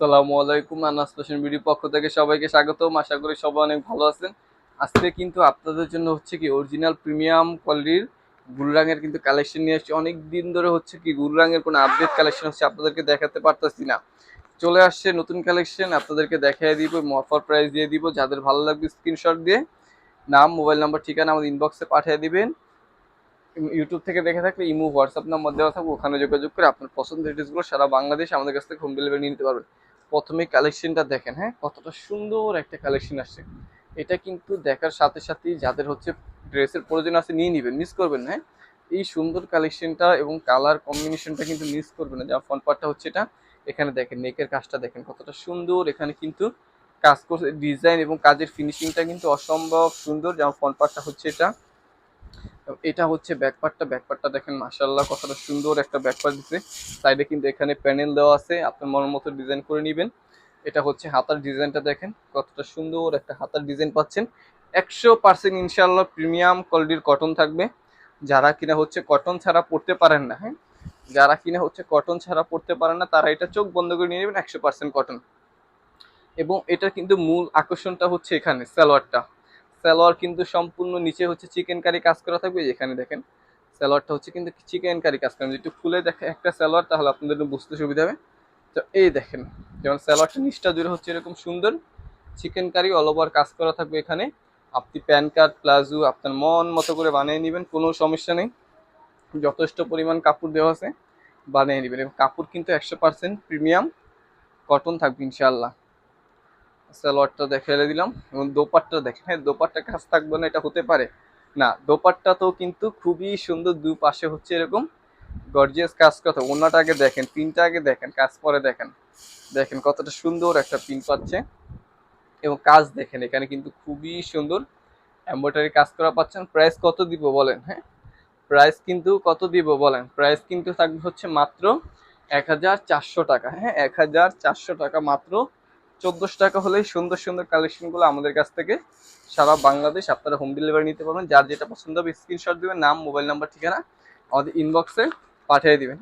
আসসালামু আলাইকুম, Anas fashion BD পক্ষ থেকে সবাইকে স্বাগতম। আশা করি সবাই অনেক ভালো আছেন। আজকে কিন্তু আপনাদের জন্য হচ্ছে কি অরিজিনাল প্রিমিয়াম কোয়ালিটির গুলরাঙের কিন্তু কালেকশন নিয়ে আসছি। অনেক দিন ধরে হচ্ছে কি গুলরাঙের কোনো আপডেট কালেকশন হচ্ছে আপনাদেরকে দেখাতে পারতেছি না। চলে আসছে নতুন কালেকশন আপনাদেরকে দেখাই দিব অফার প্রাইস দিয়ে দিব। যাদের ভালো লাগবে স্ক্রিনশট দিয়ে নাম মোবাইল নাম্বার ঠিকানা আমাদের ইনবক্সে পাঠিয়ে দিবেন। ইউটিউব থেকে দেখে থাকলে ইমো হোয়াটসঅ্যাপ নাম্বার দেওয়া থাকবে, ওখানে যোগাযোগ করে আপনার পছন্দের ড্রেসগুলো সারা বাংলাদেশ আমাদের কাছ থেকে হোম ডেলিভারি নিতে পারবেন। প্রথমে কালেকশনটা দেখেন হ্যাঁ? কতটা সুন্দর একটা কালেকশন আসছে। এটা কিন্তু দেখার সাথে সাথেই যাদের হচ্ছে ড্রেসের প্রয়োজন আছে নিয়ে নেবেন মিস করবেন হ্যাঁ? এই সুন্দর কালেকশনটা এবং কালার কম্বিনেশনটা কিন্তু মিস করবেন না। যা ফ্রন্ট পার্টটা হচ্ছে এটা, এখানে দেখেন নেকের কাজটা দেখেন কতটা সুন্দর। এখানে কিন্তু কাজ করছে ডিজাইন এবং কাজের ফিনিশিংটা কিন্তু অসম্ভব সুন্দর। যেমন ফ্রন্ট পার্টটা হচ্ছে এটা। এটা হচ্ছে ব্যাকপার্টটা ব্যাকপার্টটা দেখেন মাশাল্লাহ কতটা সুন্দর একটা ব্যাকপার্ট দিচ্ছে সাইডে কিন্তু এখানে প্যানেল দেওয়া আছে আপনার মন মতো ডিজাইন করে নেবেন। এটা হচ্ছে হাতার ডিজাইনটা দেখেন, কতটা সুন্দর একটা হাতার ডিজাইন পাচ্ছেন। একশো পার্সেন্ট ইনশাল্লাহ প্রিমিয়াম কোয়ালিটির কটন থাকবে। যারা কিনা হচ্ছে কটন ছাড়া পড়তে পারেন না হ্যাঁ? যারা কিনা হচ্ছে কটন ছাড়া পড়তে পারেন না, তারা এটা চোখ বন্ধ করে নিয়ে নেবেন একশো পার্সেন্ট কটন এবং এটা কিন্তু মূল আকর্ষণটা হচ্ছে এখানে, সালোয়ারটা। সালোয়ার কিন্তু সম্পূর্ণ নিচে হচ্ছে চিকেন কারি কাজ করা থাকবে, এখানে দেখেন সালোয়ারটা হচ্ছে কিন্তু চিকেন কারি কাজ করা। একটু খুলে দেখে একটা সালোয়ার তাহলে আপনাদের বুঝতে সুবিধা হবে। তো এই দেখেন, যেমন সালোয়ারটা নিচটা জুড়ে হচ্ছে এরকম সুন্দর চিকেন কারি অল ওভার কাজ করা থাকবে এখানে। আপনি প্যান কার্ড প্লাজো আপনার মন মতো করে বানিয়ে নেবেন, কোনো সমস্যা নেই। যথেষ্ট পরিমাণ কাপড় দেওয়া আছে, বানিয়ে নেবেন। এবং কাপড় কিন্তু একশো পার্সেন্ট প্রিমিয়াম কটন থাকবে ইনশাআল্লাহ। সালোয়ারটা দেখে দিলাম এবং দোপাট্টা দেখেন হ্যাঁ দোপাট্টা কাজ থাকবে না, এটা হতে পারে। না দোপাট্টা তো কিন্তু খুবই সুন্দর দু পাশে হচ্ছে এরকম গর্জিয়াস কাজ কথা ওনাটা আগে দেখেন পিনটা আগে দেখেন, কাজ পরে দেখেন। দেখেন কতটা সুন্দর একটা পিন পাচ্ছে। এবং কাজ দেখেন, এখানে কিন্তু খুবই সুন্দর এম্ব্রয়ডারি কাজ করা পাচ্ছেন। প্রাইস কত দিব বলেন হ্যাঁ? প্রাইস কিন্তু কত দিব বলেন? প্রাইস কিন্তু থাকবে হচ্ছে মাত্র এক হাজার চারশো টাকা হ্যাঁ? এক হাজার চারশো টাকা মাত্র চোদ্দোশো টাকা হলেই সুন্দর সুন্দর কালেকশনগুলো আমাদের কাছ থেকে সারা বাংলাদেশ আপনারা হোম ডেলিভারি নিতে পারবেন। যার যেটা পছন্দ হবে স্ক্রিনশট দেবেন, নাম মোবাইল নাম্বার ঠিকানা আমাদের ইনবক্সে পাঠিয়ে দিবেন।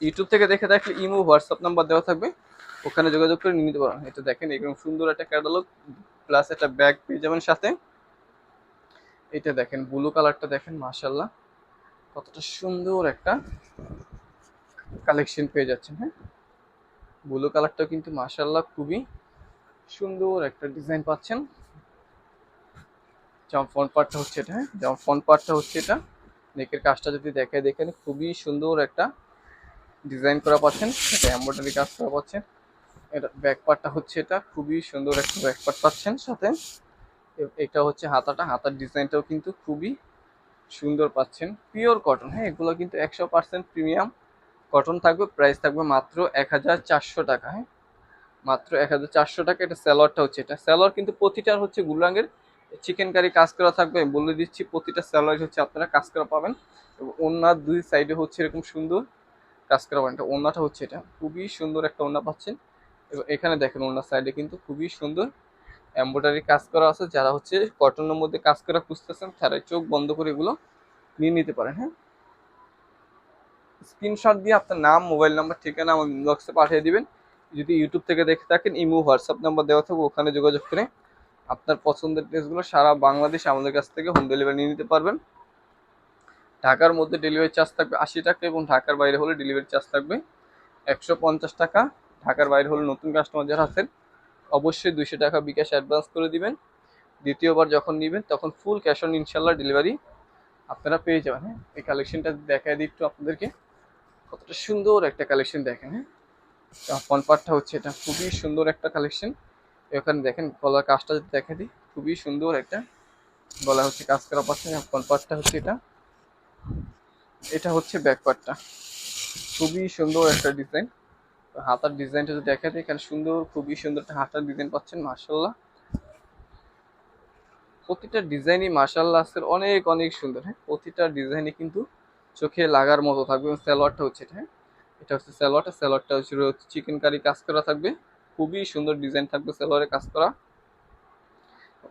ইউটিউব থেকে দেখে থাকলে ইমো হোয়াটসঅ্যাপ নাম্বার দেওয়া থাকবে। ওখানে যোগাযোগ করে নিতে পারবেন। এটা দেখেন, এরকম সুন্দর একটা ক্যাটালগ প্লাস একটা ব্যাগ পেয়ে যাবেন সাথে। এটা দেখেন ব্লু কালারটা দেখেন মাশাল্লাহ কতটা সুন্দর একটা কালেকশন পেয়ে যাচ্ছেন হ্যাঁ? ব্লু কালারটাও কিন্তু মাশাল্লাহ খুবই সুন্দর একটা ডিজাইন পাচ্ছেন। যেমন ফ্রন্ট পার্টটা হচ্ছে এটা হ্যাঁ? যেমন ফ্রন্ট পার্টটা হচ্ছে এটা। নেকের কাজটা যদি দেখে দেখেন খুবই সুন্দর একটা ডিজাইন করা পাচ্ছেন। এটা এম্ব্রয়ডারি কাজ করা পাচ্ছেন। এটা ব্যাক পার্টটা হচ্ছে এটা, খুবই সুন্দর একটা ব্যাক পার্ট পাচ্ছেন সাথে। এটা হচ্ছে হাতাটা, হাতার ডিজাইনটাও কিন্তু খুবই সুন্দর পাচ্ছেন। পিওর কটন হ্যাঁ? এগুলো কিন্তু একশো পার্সেন্ট প্রিমিয়াম কটন থাকবে প্রাইস থাকবে মাত্র এক হাজার চারশো টাকা হ্যাঁ? মাত্র এক হাজার চারশো টাকা, এটা স্যালোয়ারটা হচ্ছে এটা। স্যালোয়ার কিন্তু প্রতিটার হচ্ছে গুলরাঙ্গের চিকেন কারি কাজ করা থাকবে বলে দিচ্ছি প্রতিটা স্যালোয়ার হচ্ছে আপনারা কাজ করা পাবেন। এবং ওনার দুই সাইডে হচ্ছে এরকম সুন্দর কাজ করা পাবেন। এটা ওনাটা হচ্ছে এটা, খুবই সুন্দর একটা ওনা পাচ্ছেন। এবং এখানে দেখেন ওনার সাইডে কিন্তু খুবই সুন্দর এম্ব্রয়ডারি কাজ করা আছে। যারা হচ্ছে কটনের মধ্যে কাজ করা খুঁজতেছেন তারা চোখ বন্ধ করে এগুলো নিয়ে নিতে পারেন হ্যাঁ? স্ক্রিনশট দিয়ে আপনার নাম, মোবাইল নাম্বার, ঠিকানা আমার ইনবক্সে পাঠিয়ে দিবেন। যদি ইউটিউব থেকে দেখে থাকেন, ইমো হোয়াটসঅ্যাপ নাম্বার দেওয়া থাকবে, ওখানে যোগাযোগ করে আপনার পছন্দের ড্রেসগুলো সারা বাংলাদেশ আমাদের কাছ থেকে হোম ডেলিভারি নিয়ে নিতে পারবেন। ঢাকার মধ্যে ডেলিভারি চার্জ থাকবে আশি টাকা এবং ঢাকার বাইরে হলে ডেলিভারি চার্জ থাকবে একশো পঞ্চাশ টাকা। ঢাকার বাইরে হলে নতুন কাস্টমার যারা আছেন, অবশ্যই দুইশো টাকা বিকাশ অ্যাডভান্স করে দিবেন। দ্বিতীয়বার যখন নেবেন, তখন ফুল ক্যাশ অন ইনশাল্লাহ ডেলিভারি আপনারা পেয়ে যাবেন। হ্যাঁ এই কালেকশনটা দেখায় দিই একটু আপনাদেরকে। কতটা সুন্দর একটা কালেকশন দেখেন হ্যাঁ? ফ্রন্ট পার্টটা হচ্ছে এটা, খুবই সুন্দর একটা কালেকশন এখানে দেখেন, গলার কাজটা যদি দেখা দিই, খুবই সুন্দর একটা গলা হচ্ছে কাজ করা পাচ্ছেন ফ্রন্ট পার্টটা হচ্ছে এটা। এটা হচ্ছে ব্যাক পার্টটা খুবই সুন্দর একটা ডিজাইন হাতার ডিজাইনটা যদি দেখা দিই এখানে সুন্দর, খুবই সুন্দর একটা হাতার ডিজাইন পাচ্ছেন মার্শাল্লাহ প্রতিটা ডিজাইনই মার্শাল্লাহ আছে, অনেক অনেক সুন্দর হ্যাঁ? প্রতিটা ডিজাইনই কিন্তু চোখে লাগার মতো থাকবে এবং সালোয়ারটা হচ্ছে এটা হ্যাঁ? এটা হচ্ছে সালোয়ারটা সালোয়ারটা হচ্ছে চিকেন কারি কাজ করা থাকবে। খুবই সুন্দর ডিজাইন থাকবে সালোয়ারে কাজ করা।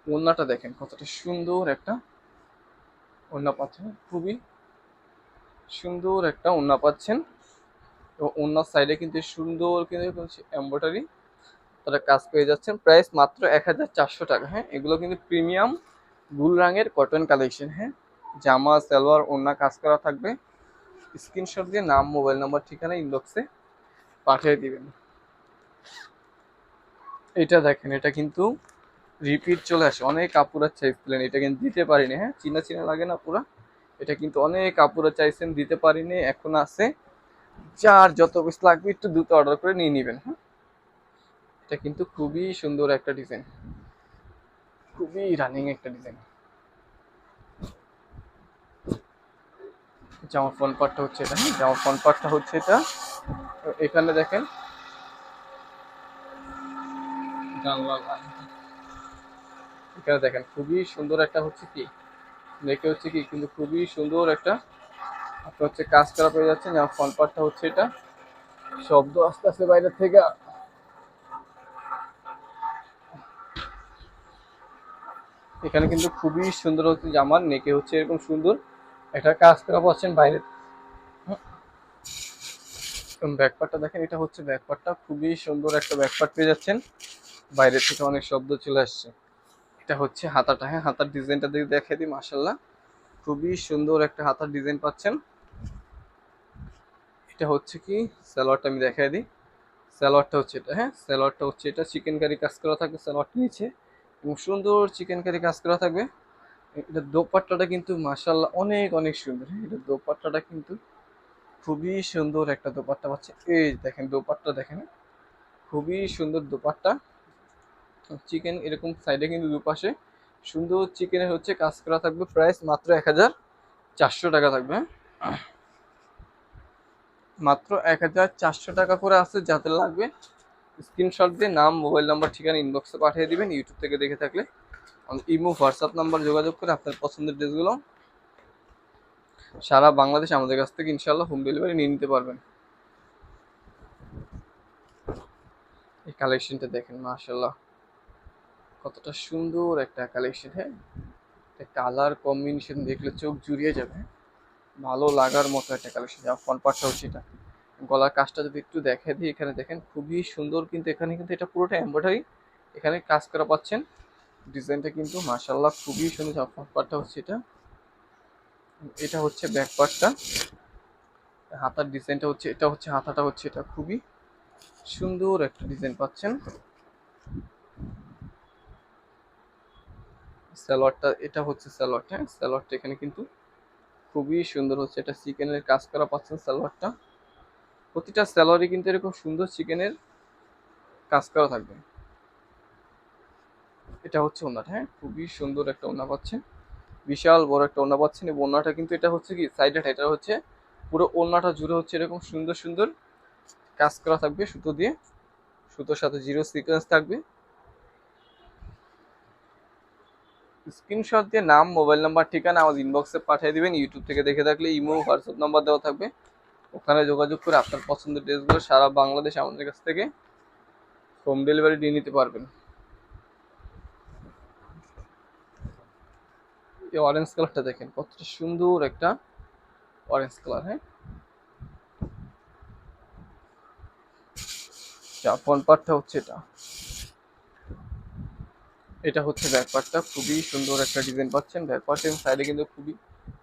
ওড়নাটা দেখেন, কতটা সুন্দর একটা ওড়না পাচ্ছেন, খুবই সুন্দর একটা ওড়না পাচ্ছেন। এবং অন্য সাইডে কিন্তু সুন্দর কিন্তু এম্ব্রয়ডারি তারা কাজ পেয়ে যাচ্ছেন। প্রাইস মাত্র এক হাজার চারশো টাকা হ্যাঁ? এগুলো কিন্তু প্রিমিয়াম গুল রঙের কটন কালেকশন হ্যাঁ? জামা, সালোয়ার, ওড়না কাজ করা থাকবে। স্ক্রিনশট দিয়ে নাম, মোবাইল নাম্বার, ঠিকানা ইনবক্সে পাঠিয়ে দিবেন। এটা দেখেন, এটা কিন্তু রিপিট চলে আসে। অনেক কাপড়ের চাইছিলেন এটা কিন্তু দিতে পারিনি হ্যাঁ? চিনা চিনা লাগে না পুরা। এটা কিন্তু অনেক কাপড়ের চাইছেন দিতে পারিনি, এখন আছে। যার যত পিস লাগবে, একটু দ্রুত অর্ডার করে নিয়ে নেবেন হ্যাঁ? এটা কিন্তু খুবই সুন্দর একটা ডিজাইন খুবই রানিং একটা ডিজাইন জামা ফ্রন্ট পার্টটা হচ্ছে এটা হ্যাঁ জামা ফ্রন্ট পার্টটা হচ্ছে এটা। এখানে দেখেন। এখানে দেখেন খুবই সুন্দর একটা হচ্ছে কি দেখে হচ্ছে কি কিন্তু খুবই সুন্দর একটা আপনি হচ্ছে কাজ করা পেয়ে যাচ্ছেন। যেমন ফ্রন্ট পার্টটা হচ্ছে এটা। শব্দ আস্তে আস্তে বাইরে থেকে এখানে কিন্তু খুবই সুন্দর হচ্ছে জামার নেকে হচ্ছে এরকম সুন্দর। একটা কাজ করা পাচ্ছেন বাইরে। ব্যাকপার্টটা দেখেন, এটা হচ্ছে ব্যাকপার্টটা খুবই সুন্দর একটা ব্যাকপার্ট পেয়ে যাচ্ছেন। বাইরে থেকে অনেক শব্দ চলে আসছে। এটা হচ্ছে হাতাটা। হ্যাঁ হাতার ডিজাইনটা দিয়ে দেখে দিই মাসাল্লাহ খুবই সুন্দর একটা হাতার ডিজাইন পাচ্ছেন। এটা হচ্ছে কি? সালোয়ারটা আমি দেখাই দিই। সালোয়ারটা হচ্ছে এটা। হ্যাঁ সালোয়ারটা হচ্ছে এটা। চিকেন কারি কাজ করা থাকবে, সালোয়ারটা নিচে। এবং সুন্দর চিকেন কারি কাজ করা থাকবে। এটা দোপাট্টাটা কিন্তু মাসাল্লাহ অনেক অনেক সুন্দর। হ্যাঁ এটা দোপাট্টাটা কিন্তু খুবই সুন্দর একটা দোপাট্টা পাচ্ছে। এই দেখেন, দোপাট্টা দেখেন খুবই সুন্দর দোপাট্টা। চিকেন এরকম সাইডে কিন্তু দুপাশে। সুন্দর চিকেনের হচ্ছে কাজ করা থাকবে প্রাইস মাত্র এক হাজার চারশো টাকা থাকবে হ্যাঁ? মাত্র এক হাজার চারশো টাকা করে আছে যাতে লাগবে, স্ক্রিনশট দিয়ে নাম, মোবাইল নাম্বার, ঠিকানা ইনবক্সে পাঠিয়ে দিবেন, ইউটিউব থেকে দেখে থাকলে। ইমো হোয়াটসঅ্যাপ নাম্বার যোগাযোগ করে আপনার পছন্দের ড্রেসগুলো সারা বাংলাদেশ আমাদের কাছ থেকে ইনশাল্লাহ হোম ডেলিভারি নিয়ে নিতে পারবেন। এই কালেকশনটা দেখেন মাশাল্লাহ কতটা সুন্দর একটা কালেকশন হ্যাঁ? কালার কম্বিনেশন দেখলে চোখ জুড়িয়ে যাবে। ভালো লাগার মতো একটা কালেকশন যা পার্টটা হচ্ছে এটা। গলার কাজটা যদি একটু দেখে দিই, এখানে দেখেন খুবই সুন্দর, কিন্তু এখানে কিন্তু এটা পুরোটা এম্ব্রয়ডারি এখানে কাজ করা পাচ্ছেন। ডিজাইনটা কিন্তু মাশাল্লাহ খুবই সুন্দর ফ্রন্ট পার্টটা হচ্ছে এটা। এটা হচ্ছে ব্যাক পার্টটা হাতার ডিজাইনটা হচ্ছে, এটা হচ্ছে হাতাটা হচ্ছে এটা খুবই সুন্দর একটা ডিজাইন পাচ্ছেন। স্যালোয়ারটা এটা হচ্ছে স্যালোয়ারটা হ্যাঁ? স্যালোয়ারটা এখানে কিন্তু খুবই সুন্দর হচ্ছে। এটা চিকেনের কাজ করা পাচ্ছেন স্যালোয়ারটা প্রতিটা স্যালোয়ারে কিন্তু এরকম সুন্দর চিকেনের কাজ করা থাকবে। এটা হচ্ছে ওনাটা হ্যাঁ? খুবই সুন্দর একটা ওনা পাচ্ছেন। বিশাল বড় একটা ওনা পাচ্ছেন এবং ওনাটা কিন্তু এটা হচ্ছে কি সাইডে এটা হচ্ছে পুরো ওনাটা জুড়ে হচ্ছে এরকম সুন্দর সুন্দর কাজ করা থাকবে সুতো দিয়ে। সুতোর সাথে জিরো সিকোয়েন্স থাকবে। স্ক্রিনশট দিয়ে নাম মোবাইল নাম্বার ঠিকানা আমাদের ইনবক্সে পাঠিয়ে দিবেন। ইউটিউব থেকে দেখে থাকলে ইমো হোয়াটসঅ্যাপ নাম্বার দেওয়া থাকবে। ওখানে যোগাযোগ করে আপনার পছন্দের ড্রেসগুলো সারা বাংলাদেশ আমাদের কাছ থেকে হোম ডেলিভারি দিয়ে নিতে পারবেন। এই অরেঞ্জ কালারটা দেখেন, কতটা সুন্দর একটা অরেঞ্জ কালার হ্যাঁ? ফ্রন্ট পার্টটা হচ্ছে এটা। এটা হচ্ছে ব্যাক খুবই সুন্দর একটা ডিজাইন পাচ্ছেন। ব্যাক পার্টের সাইডে কিন্তু খুবই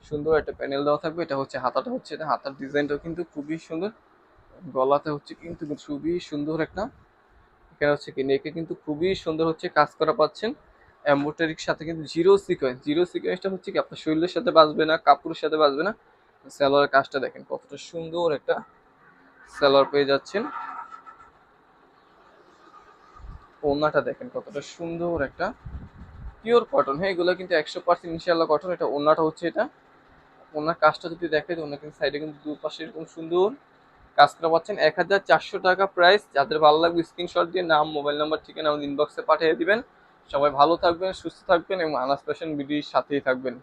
সুন্দর একটা প্যানেল দেওয়া থাকবে। এটা হচ্ছে হাতাটা হচ্ছে এটা, হাতার ডিজাইনটাও কিন্তু খুবই সুন্দর। গলাতে হচ্ছে কিন্তু খুবই সুন্দর একটা, এখানে হচ্ছে কি নেকে কিন্তু খুবই সুন্দর হচ্ছে কাজ করা পাচ্ছেন। এম্বোটারির সাথে কিন্তু জিরো সিকোয়েন্স জিরো সিকোয়েন্সটা হচ্ছে কি, আপনার শরীরের সাথে বাঁচবে না, কাপড়ের সাথে বাঁচবে না। স্যালোয়ার কাজটা দেখেন কতটা সুন্দর একটা স্যালোয়ার পেয়ে যাচ্ছেন। ওনাটা দেখেন কতটা সুন্দর একটা পিওর কটন হ্যাঁ এগুলো কিন্তু একশো পার্সেন্ট ইনশাল্লাহ কটন এটা ওনাটা হচ্ছে এটা। ওনার কাজটা যদি দেখে ওনার কিন্তু সাইডে কিন্তু দুপাশে এরকম সুন্দর কাজ পাচ্ছেন। এক হাজার চারশো টাকা প্রাইস যাদের ভালো লাগবে স্ক্রিনশট দিয়ে নাম মোবাইল নাম্বার ঠিকানা আমাদের ইনবক্সে পাঠিয়ে দিবেন। সবাই ভালো থাকবেন সুস্থ থাকবেন এবং আনাস ফ্যাশন বিডির সাথেই থাকবেন।